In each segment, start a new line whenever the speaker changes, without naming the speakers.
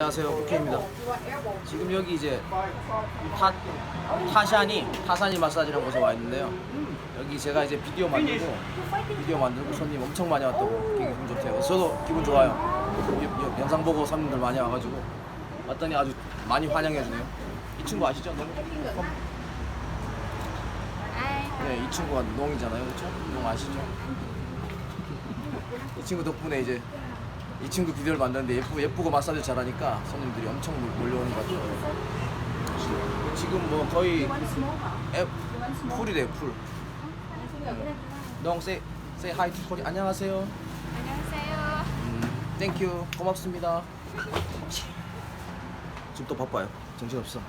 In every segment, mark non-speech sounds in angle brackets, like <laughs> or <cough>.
안녕하세요 오케입니다 지금 여기 이제 타, 타샤니 타사니 마사지라는 곳에 와 있는데요 여기 제가 이제 비디오 만들고 비디오 만들고 손님 엄청 많이 왔다고 기분 좋대요 저도 기분 좋아요 영상 보고 손님들 많이 와가지고 왔더니 아주 많이 환영해 주네요 이 친구 아시죠? 농? 네, 이 친구가 농이잖아요 그렇죠? 농 아시죠? 이 친구 덕분에 이제 이 친구 비디오를 만드는데 예쁘, 예쁘고 마사지 잘하니까 손님들이 엄청 몰- 몰려오는 것 같아요. 지금 뭐 거의 애, 풀이래요, 풀. 농 say, say hi to 코리. 안녕하세요.
안녕하세요.
음, 땡큐. 고맙습니다. 지금 또 바빠요. 정신 없어.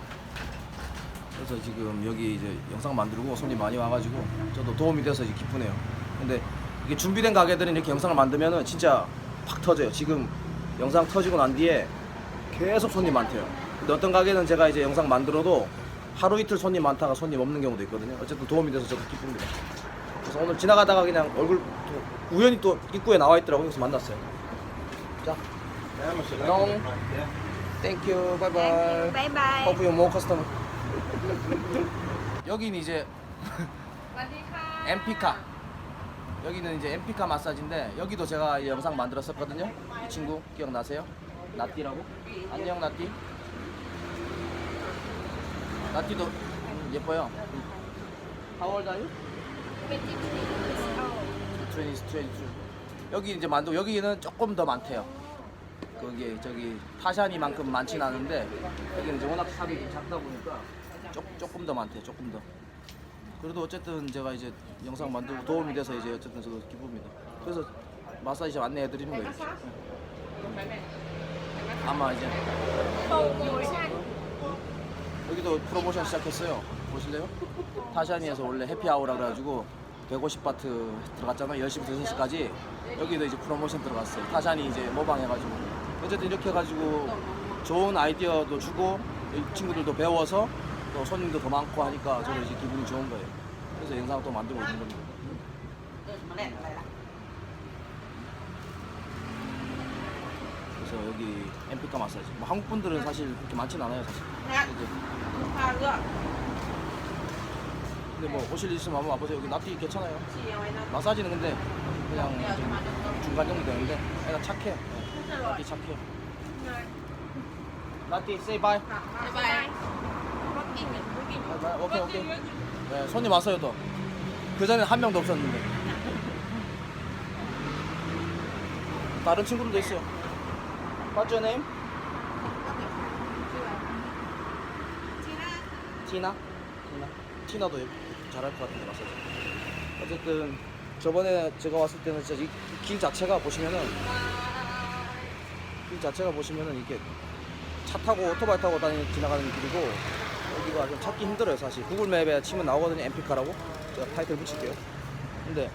그래서 지금 여기 이제 영상 만들고 손님 많이 와가지고 저도 도움이 돼서 이제 기쁘네요. 근데 이게 준비된 가게들은 이렇게 영상을 만들면은 진짜 팍 터져요. 지금 영상 터지고 난 뒤에 계속 손님 많대요. 근데 어떤 가게는 제가 이제 영상 만들어도 하루 이틀 손님 많다가 손님 없는 경우도 있거든요. 어쨌든 도움이 돼서 저도 기쁩니다. 그래서 오늘 지나가다가 그냥 얼굴 또 우연히 또 입구에 나와 있더라고요. 그래서 만났어요. 자, 롱, 땡큐, 바이바이.
바이바이.
Hope you more customer. <laughs> 여기는 이제
สวัสดีค่ะ
엠피카. 여기는 이제 엠피카 마사지인데 여기도 제가 영상 만들었었거든요. 이 친구 기억나세요? 나띠라고? 안녕 나띠. 나띠도 음, 예뻐요. 음. How old are you? 22, 22. 여기 이제 만두 여기는 조금 더 많대요. 거기 저기 타샤니만큼 많진 않은데 여기는 이제 워낙 삽이 작다 보니까 조, 조금 더 많대요. 조금 더. 그래도 어쨌든 제가 이제 영상 만들고 도움이 돼서 이제 어쨌든 저도 기쁩니다. 그래서 마사지샵 안내해 드리는 거예요. 아마 이제 여기도 프로모션 시작했어요. 보실래요? 타샤니에서 원래 해피아워라 그래가지고 150바트 들어갔잖아요. 10시부터 6시까지 여기도 이제 프로모션 들어갔어요. 타샤니 이제 모방해가지고 어쨌든 이렇게 해가지고 좋은 아이디어도 주고 친구들도 배워서 또 손님도 더 많고 하니까 저도 이제 기분이 좋은 거예요. 그래서 영상을 또 만들고 있는 겁니다. 그래서 여기 엠피카 마사지. 뭐 한국 분들은 사실 그렇게 많진 않아요, 사실. 이제 근데 뭐 오실 일 있으면 한번 와보세요. 여기 납기 괜찮아요. 마사지는 근데 그냥 좀 중간 정도 되는데 애가 착해. 네. 나띠 착해. 나띠 say bye.
บ๊า
아, 나- 오케이 오케이. 네, 손님 왔어요 또. 그 전에 한 명도 없었는데. 다른 친구들도 있어요. What's your name? 티나? 티나? 티나도 잘할 것 같은데 마사지. 어쨌든 저번에 제가 왔을 때는 진짜 이 길 자체가 보시면은 길 자체가 보시면은 이게 차 타고 오토바이 타고 다니 지나가는 길이고 여기가 좀 찾기 힘들어요 사실. 구글맵에 치면 나오거든요 엠피카라고. 제가 타이틀 붙일게요. 근데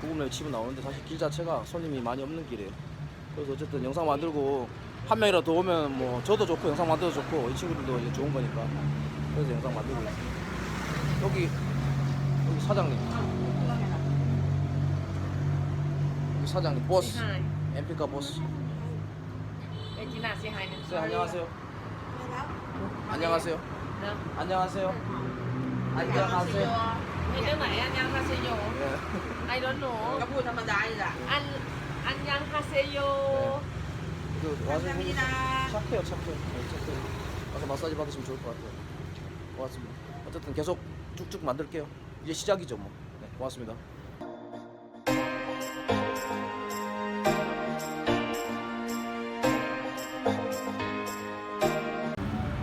구글맵에 치면 나오는데 사실 길 자체가 손님이 많이 없는 길이에요. 그래서 어쨌든 영상 만들고 한 명이라도 오면 뭐 저도 좋고 영상 만들어도 좋고 이 친구들도 이제 좋은 거니까 그래서 영상 만들고 있습니다. 여기 여기 사장님. 여기 사장님 보스. 네, 엠피카 보스.
안녕하세요. 네, 안녕하세요. ายหนึ่ง
네, 안녕하세요 안녕하세요
เนอะ
안녕하세요
อันยังฮาเซโยมีเรื่องไหนอันยังฮาเซโย
네.
I don't know
ก็พูดธรรมดาอยู่ละ
อันอันยังฮาเซโย
그 와서
감사합니다.
착해요 착해요 네, 착해요 와서 마사지 받으시면 좋을 것 같아요 고맙습니다 어쨌든 계속 쭉쭉 만들게요 이제 시작이죠 뭐 네, 고맙습니다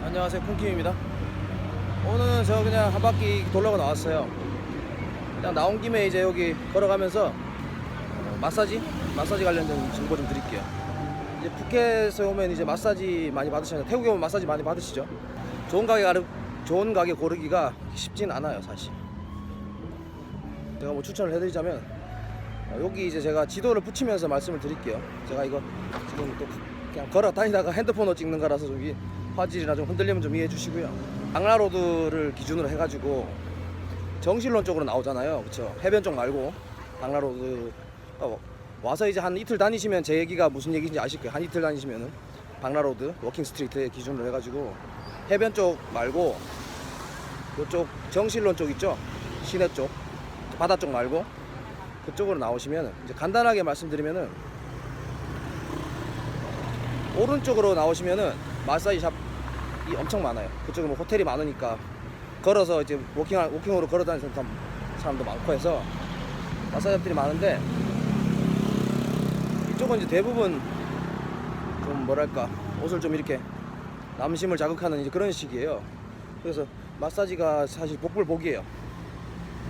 안녕하세요 콩킴입니다 오늘 저 그냥 한 바퀴 돌려고 나왔어요 그냥 나온 김에 이제 여기 걸어가면서 어, 마사지 마사지 관련된 정보 좀 드릴게요 이제 푸켓에 오면 이제 마사지 많이 받으시잖아요. 태국에 오면 마사지 많이 받으시죠. 좋은 가게 가르, 좋은 가게 고르기가 쉽진 않아요, 사실. 제가 뭐 추천을 해드리자면 어, 여기 이제 제가 지도를 붙이면서 말씀을 드릴게요. 제가 이거 지금 또 그냥 걸어 다니다가 핸드폰으로 찍는 거라서 좀 이- 화질이나 좀 흔들리면 좀 이해해 주시고요. 방라로드를 기준으로 해가지고 정실론 쪽으로 나오잖아요, 그렇죠? 해변 쪽 말고 방라로드 어, 와서 이제 한 이틀 다니시면 제 얘기가 무슨 얘기인지 아실 거예요. 한 이틀 다니시면은 방라로드 워킹 스트리트 기준으로 해가지고 해변 쪽 말고 이쪽 정실론 쪽 있죠 시내 쪽 바다 쪽 말고 그쪽으로 나오시면 이제 간단하게 말씀드리면은 오른쪽으로 나오시면은 마사지 샵 이 엄청 많아요. 그쪽은 뭐 호텔이 많으니까 걸어서 이제 워킹 워킹으로 걸어 다니는 사람- 사람도 많고 해서 마사지 샵들이 많은데 이쪽은 이제 대부분 좀 뭐랄까 옷을 좀 이렇게 남심을 자극하는 이제 그런 식이에요. 그래서 마사지가 사실 복불복이에요.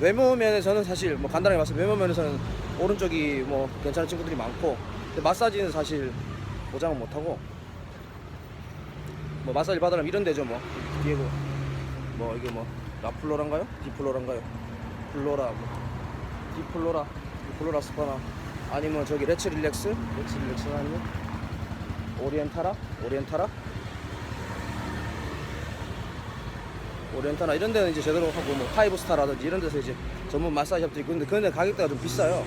외모 면에서는 사실 뭐 간단하게 말씀 외모 면에서는 오른쪽이 뭐 괜찮은 친구들이 많고 근데 마사지는 사실 보장은 못하고 뭐 마사지 받으려면 이런 데죠 뭐. 뒤에 뭐, 뭐 이게 뭐 라플로란가요? 디플로란가요? 플로라 뭐. 디플로라 디플로라 스파나. 아니면 저기 레츠 릴렉스? 레츠 릴렉스 아니면 오리엔타라 오리엔타라 오리엔타나 이런 데는 이제 제대로 하고 뭐 파이브 스타라든지 이런 데서 이제 전문 마사지 샵도 있고 근데 그런 데 가격대가 좀 비싸요.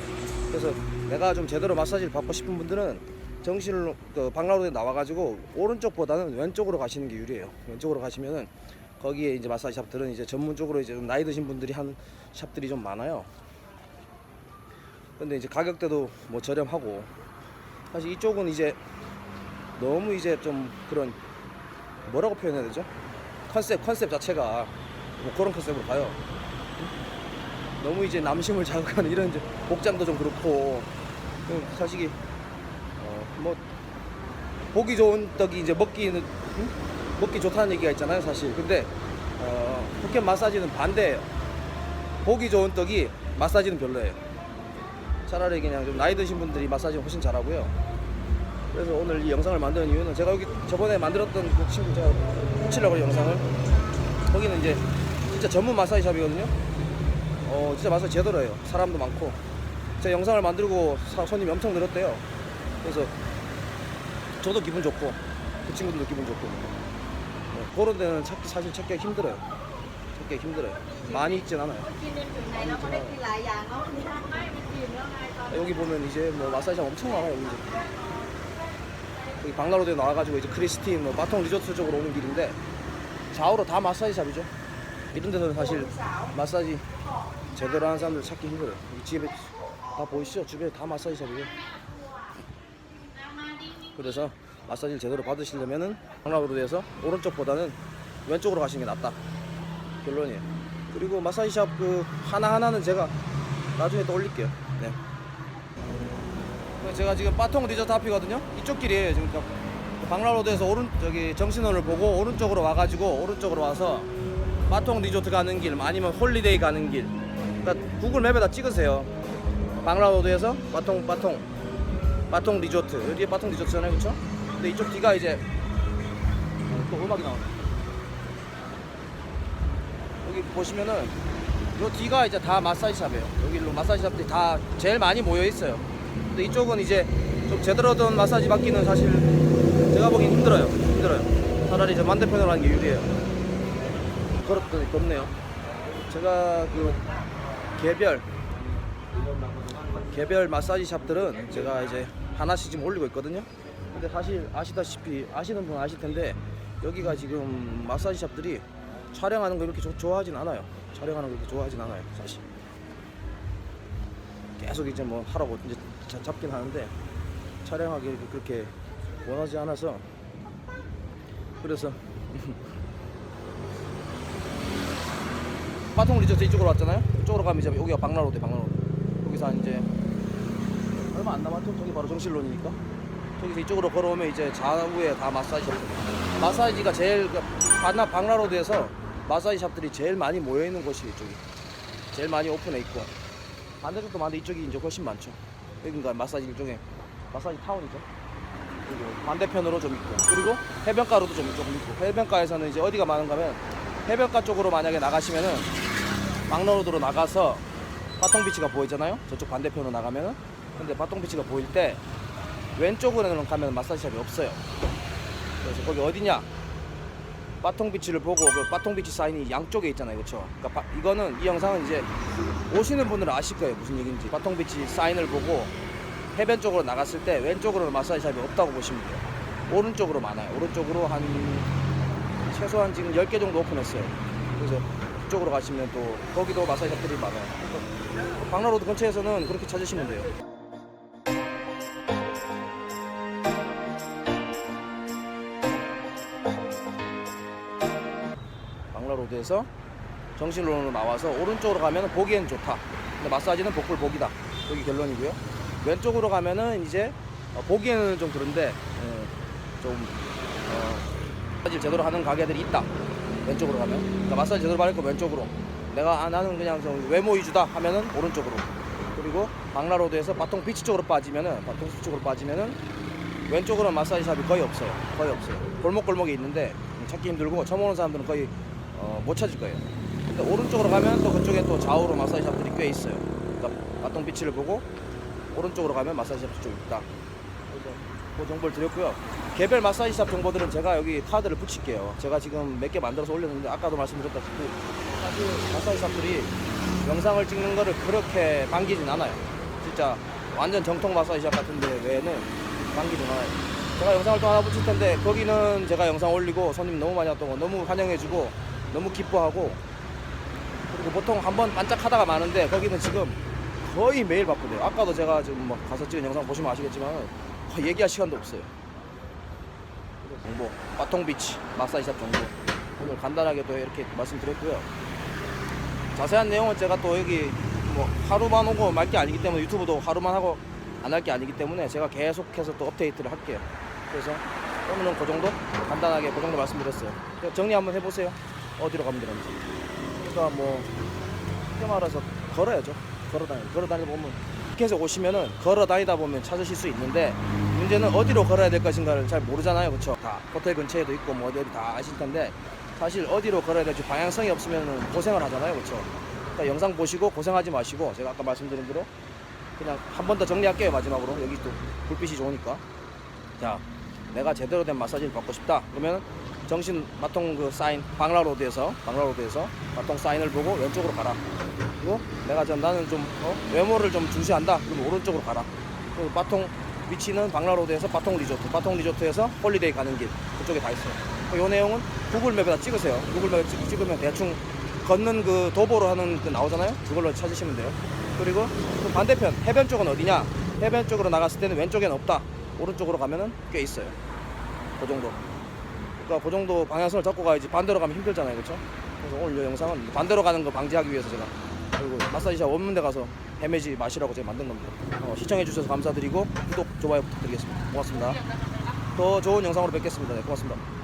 그래서 내가 좀 제대로 마사지를 받고 싶은 분들은 정실로 그 방라로드에 나와가지고 오른쪽보다는 왼쪽으로 가시는 게 유리해요. 왼쪽으로 가시면은 거기에 이제 마사지 샵들은 이제 전문적으로 이제 좀 나이 드신 분들이 한 샵들이 좀 많아요. 근데 이제 가격대도 뭐 저렴하고 사실 이쪽은 이제 너무 이제 좀 그런 뭐라고 표현해야 되죠? 컨셉 컨셉 자체가 뭐 그런 컨셉으로 가요. 너무 이제 남심을 <laughs> 자극하는 이런 이제 복장도 좀 그렇고 음, 사실이 어 뭐 보기 좋은 떡이 이제 먹기는 음? 먹기 좋다는 얘기가 있잖아요 사실. 근데 어 푸켓 마사지는 반대예요 보기 좋은 떡이 마사지는 별로예요. 차라리 그냥 좀 나이 드신 분들이 마사지 훨씬 잘하고요. 그래서 오늘 이 영상을 만드는 이유는 제가 여기 저번에 만들었던 그 친구 제가 붙이려고 영상을 거기는 이제 진짜 전문 마사지 샵이거든요. 어 진짜 마사지 제대로 해요. 사람도 많고. 제가 영상을 만들고 사- 손님이 엄청 늘었대요. 그래서 저도 기분 좋고 그 친구들도 기분 좋고. 네, 그런 데는 찾기 사실 찾기가 힘들어요. 찾기가 힘들어요. 많이 있진 않아요.
많이 있진 않아요.
여기 보면 이제 뭐 마사지장 엄청 많아요 여기 이제. 여기 방나로도에 나와가지고 이제 크리스틴 뭐 바통 리조트 쪽으로 오는 길인데 좌우로 다 마사지샵이죠. 이런 데서는 사실 마사지 제대로 하는 사람들 찾기 힘들어요. 이 집에 다 보이시죠? 주변에 다 마사지샵이에요 그래서 마사지를 제대로 받으시려면은 방라로드에서 오른쪽보다는 왼쪽으로 가시는 게 낫다 결론이에요 그리고 마사지샵 그 하나하나는 제가 나중에 또 올릴게요 네. 제가 지금 바통 리조트 앞이거든요. 이쪽 길이에요. 지금 그 방라로드에서 오른 저기 정신원을 보고 오른쪽으로 와가지고 오른쪽으로 와서 바통 리조트 가는 길 아니면 홀리데이 가는 길. 그러니까 구글 맵에다 찍으세요. 방라로드에서 바통 바통 바통 리조트 여기 바통 리조트잖아요, 그렇죠? 근데 이쪽 뒤가 이제 어, 또 음악이 나오네. 여기 보시면은 요 뒤가 이제 다 마사지 샵이에요. 여기로 마사지 샵들이 다 제일 많이 모여 있어요. 근데 이쪽은 이제 좀 제대로 된 마사지 받기는 사실 제가 보기엔 힘들어요. 힘들어요. 차라리 저 반대편으로 하는 게 유리해요. 걸었더니 덥네요. 제가 그 개별 개별 마사지 샵들은 제가 이제 하나씩 지금 올리고 있거든요. 근데 사실 아시다시피 아시는 분 아실 텐데 여기가 지금 마사지 샵들이 촬영하는 거 이렇게 좋- 좋아하진 않아요. 촬영하는 거 이렇게 좋아하진 않아요, 사실. 계속 이제 뭐 하라고 이제 자- 잡긴 하는데 촬영하기 그렇게 원하지 않아서 그래서 바통 리조트 이쪽으로 왔잖아요. 이쪽으로 가면 이제 여기가 방라로드, 방라로드. 여기서 한 이제 얼마 안 남았죠? 저기 바로 정실론이니까. 저기서 이쪽으로 걸어오면 이제 좌우에 다 마사지 샵. 마사지가 제일 그 바나 방라로드에서 마사지 샵들이 제일 많이 모여 있는 곳이 이쪽이. 제일 많이 오픈해 있고 반대쪽도 많은데 이쪽이 이제 훨씬 많죠. 여기가 마사지 일종의 마사지 타운이죠. 그리고 반대편으로 좀 있고 그리고 해변가로도 좀 조금 있고 해변가에서는 이제 어디가 많은가면 해변가 쪽으로 만약에 나가시면은 막로드로 나가서 바통비치가 보이잖아요. 저쪽 반대편으로 나가면은 근데 바통비치가 보일 때 왼쪽으로는 가면 마사지샵이 없어요. 그래서 거기 어디냐? 바통비치를 보고 그 바통비치 사인이 양쪽에 있잖아요, 그렇죠? 그러니까 바- 이거는 이 영상은 이제 오시는 분들은 아실 거예요, 무슨 얘기인지. 바통비치 사인을 보고 해변 쪽으로 나갔을 때 왼쪽으로는 마사지샵이 없다고 보시면 돼요. 오른쪽으로 많아요. 오른쪽으로 한 최소한 지금 10개 정도 오픈했어요. 그래서 그쪽으로 가시면 또 거기도 마사지 샵들이 많아요. 박나로드 근처에서는 그렇게 찾으시면 돼요. 박나로드에서 정신론으로 나와서 오른쪽으로 가면 보기엔 좋다. 근데 마사지는 복불 복이다. 여기 결론이고요. 왼쪽으로 가면은 이제 어, 보기에는 좀 그런데 어, 좀 어, 마사지 제대로 하는 가게들이 있다. 왼쪽으로 가면 그러니까 마사지 제대로 받을 거 왼쪽으로. 내가 아, 나는 그냥 좀 외모 위주다 하면은 오른쪽으로. 그리고 박나로드에서 바통 비치 쪽으로 빠지면은 바통 비치 쪽으로 빠지면은 왼쪽으로는 마사지 샵이 거의 없어요. 거의 없어요. 골목골목에 있는데 찾기 힘들고 처음 오는 사람들은 거의 어, 못 찾을 거예요. 근데 오른쪽으로 가면 또 그쪽에 또 좌우로 마사지 샵들이 꽤 있어요. 그러니까 바통 비치를 보고 오른쪽으로 가면 마사지 샵쪽 있다. 그래서 그 정보를 드렸고요. 개별 마사지 샵 정보들은 제가 여기 카드를 붙일게요. 제가 지금 몇 개 만들어서 올렸는데 아까도 말씀드렸다시피 사실 마사지 샵들이 영상을 찍는 거를 그렇게 반기진 않아요. 진짜 완전 정통 마사지 샵 같은데 외에는 반기진 않아요. 제가 영상을 또 하나 붙일 텐데 거기는 제가 영상 올리고 손님 너무 많이 왔던 거 너무 환영해주고 너무 기뻐하고 그리고 보통 한 번 반짝하다가 마는데 거기는 지금 거의 매일 바쁘대요. 아까도 제가 지금 뭐 가서 찍은 영상 보시면 아시겠지만 얘기할 시간도 없어요. 정보, 바통비치 마사지샵 정보 오늘 간단하게 또 이렇게 말씀드렸고요. 자세한 내용은 제가 또 여기 뭐 하루만 오고 말 게 아니기 때문에 유튜브도 하루만 하고 안 할 게 아니기 때문에 제가 계속해서 또 업데이트를 할게요. 그래서 오늘은 그 정도 간단하게 그 정도 말씀드렸어요. 그래서 정리 한번 해보세요. 어디로 가면 되는지. 그러니까 뭐 쉽게 말해서 걸어야죠. 걸어 다니 걸어 다니다 보면 계속 오시면은 걸어 다니다 보면 찾으실 수 있는데 문제는 어디로 걸어야 될 것인가를 잘 모르잖아요. 그렇죠? 다 호텔 근처에도 있고 뭐 어디 다 아실 텐데 사실 어디로 걸어야 될지 방향성이 없으면 고생을 하잖아요. 그렇죠? 그러니까 영상 보시고 고생하지 마시고 제가 아까 말씀드린 대로 그냥 한 번 더 정리할게요. 마지막으로 여기 또 불빛이 좋으니까 자 내가 제대로 된 마사지를 받고 싶다 그러면 정신 마통 그 사인 방라로드에서 방라로드에서 마통 사인을 보고 왼쪽으로 가라 그리고 내가 좀 나는 좀 어? 외모를 좀 중시한다 그러면 오른쪽으로 가라 그리고 마통 위치는 방라로드에서 바통 리조트 바통 리조트에서 홀리데이 가는 길 그쪽에 다 있어요. 이 내용은 구글 맵에다 찍으세요. 구글 맵에 찍- 찍으면 대충 걷는 그 도보로 하는 그 나오잖아요? 그걸로 찾으시면 돼요. 그리고 그 반대편 해변 쪽은 어디냐? 해변 쪽으로 나갔을 때는 왼쪽엔 없다. 오른쪽으로 가면은 꽤 있어요. 그 정도. 그러니까 그 정도 방향성을 잡고 가야지 반대로 가면 힘들잖아요. 그렇죠 그래서 오늘 이 영상은 반대로 가는 거 방지하기 위해서 제가 그리고 마사지샵 없는 데 가서 헤매지 마시라고 제가 만든 겁니다. 어, 시청해 주셔서 감사드리고 구독 좋아요 부탁드리겠습니다. 고맙습니다. 더 좋은 영상으로 뵙겠습니다. 네, 고맙습니다